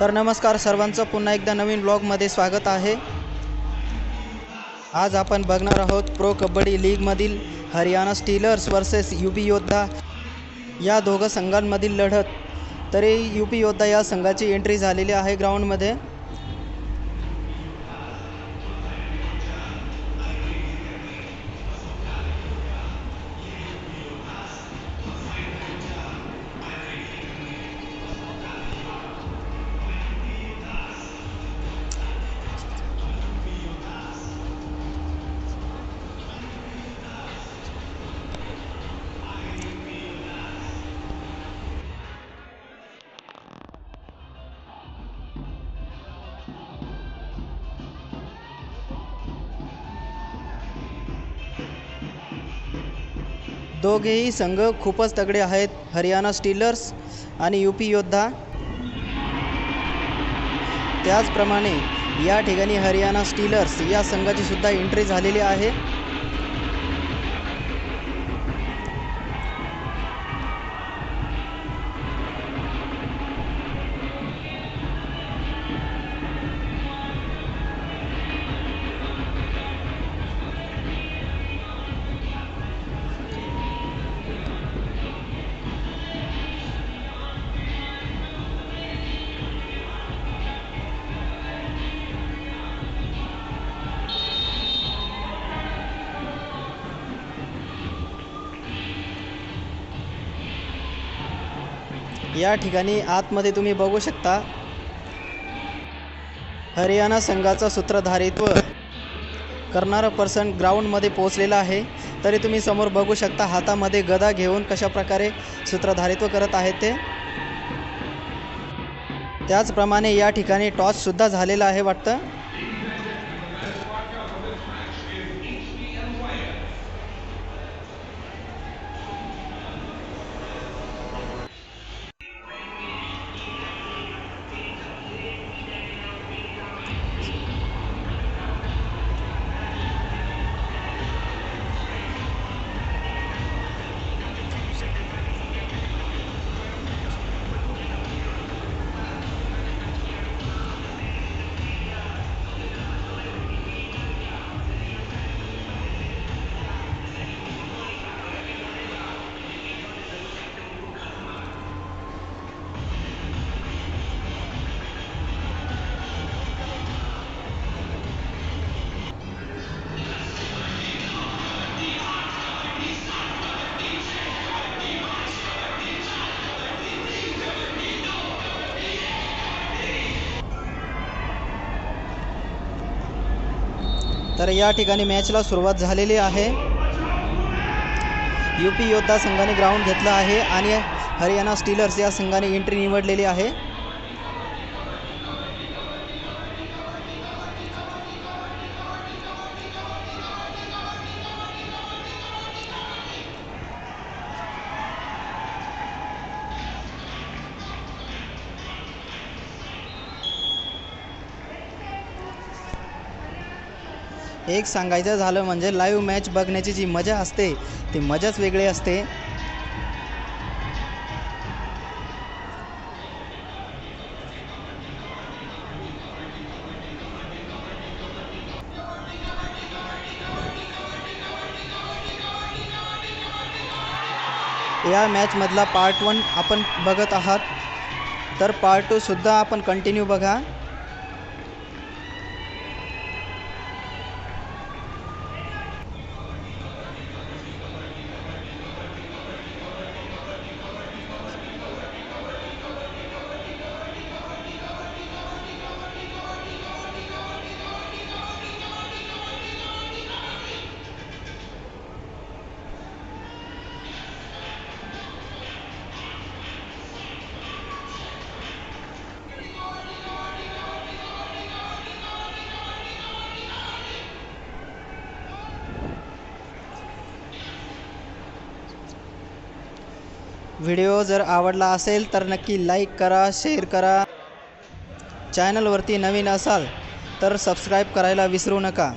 तर नमस्कार सर्वांचं. पुन्हा एकदा नवीन ब्लॉगमध्ये स्वागत आहे. आज आपण बघणार आहोत प्रो कबड्डी लीगमधील Haryana Steelers versus U P Yoddha. या दोघं संघांमधील लढत. तरी यू पी योद्धा या संघाची एंट्री झालेली आहे ग्राउंडमध्ये दोघेही संघ खूपच तगडे आहेत. हरियाणा स्टीलर्स आणि यू पी योद्धा त्याचप्रमाणे या ठिकाणी हरियाणा स्टीलर्स या संघाची सुद्धा एंट्री झालेली आहे. या ठिकाणी आतमध्ये तुम्ही बघू शकता. हरियाणा संघाचा सूत्रधारित्व करणारा पर्सन ग्राउंडमध्ये पोहोचलेला आहे. तरी तुम्ही समोर बघू शकता हातामध्ये गदा घेऊन कशा प्रकारे सूत्रधारित्व करत आहेत ते. त्याचप्रमाणे या ठिकाणी टॉससुद्धा झालेला आहे वाटतं. तर या ठिकाणी मॅचला सुरुवात झालेली आहे. यू पी योद्धा संघाने ग्राउंड घेतलं आहे आणि हरियाणा स्टीलर्स या संघाने एंट्री निवडलेली आहे. एक सांगायचं झालं म्हणजे लाईव्ह मॅच बघण्याची जी मजा असते ती मजाच वेगळी असते. या मॅचमधला पार्ट वन आपण बघत आहात. तर पार्ट टूसुद्धा आपण कंटिन्यू बघा. व्हिडिओ जर आवडला असेल तर नक्की लाईक करा शेअर करा. चॅनलवरती नवीन असाल तर सबस्क्राईब करायला विसरू नका.